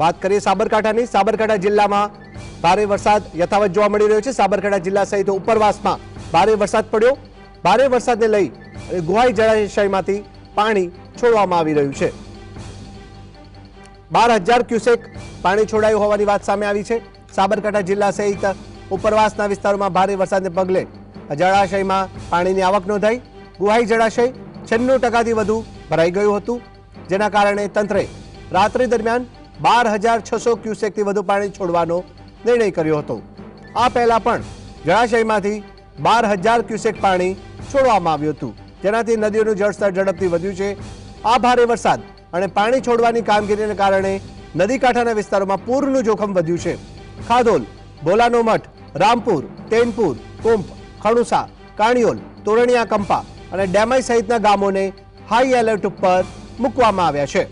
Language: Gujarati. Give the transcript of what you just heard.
વાત કરીએ સાબરકાંઠાની. સાબરકાંઠા જિલ્લામાં ભારે વરસાદ યથાવત જોવા મળી રહ્યો છે. સાબરકાંઠા જિલ્લા સહિત ઉપરવાસમાં ભારે વરસાદ પડ્યો. ભારે વરસાદને લઈ ગુહાઈ જળાશયમાંથી પાણી છોડવામાં આવી રહ્યું છે. બાર હજાર ક્યુસેક પાણી છોડાયું હોવાની વાત સામે આવી છે. સાબરકાંઠા જિલ્લા સહિત ઉપરવાસના વિસ્તારોમાં ભારે વરસાદને પગલે જળાશયમાં પાણીની આવક નોંધાઈ. ગુહાઈ જળાશય છન્નું ટકાથી વધુ ભરાઈ ગયું હતું. જેના કારણે તંત્રે રાત્રિ દરમિયાન બાર હજાર છસો ક્યુસેકથી વધુ પાણી છોડવાનો નિર્ણય કર્યો હતો. આ પહેલા પણ જળાશયમાંથી બાર હજાર ક્યુસેક પાણી છોડવામાં આવ્યું હતું. જેનાથી નદીઓનું જળસ્તર ઝડપથી વધ્યું છે. આ ભારે વરસાદ અને પાણી છોડવાની કામગીરીને કારણે નદી કાંઠાના વિસ્તારોમાં પૂરનું જોખમ વધ્યું છે. ખાધોલ, ભોલાનો મઠ, રામપુર, તેનપુર, કુંભ, ખણુસા, કાણિયોલ તોરણિયા કંપા અને ડેમાઈ સહિતના ગામોને હાઈ એલર્ટ ઉપર મૂકવામાં આવ્યા છે.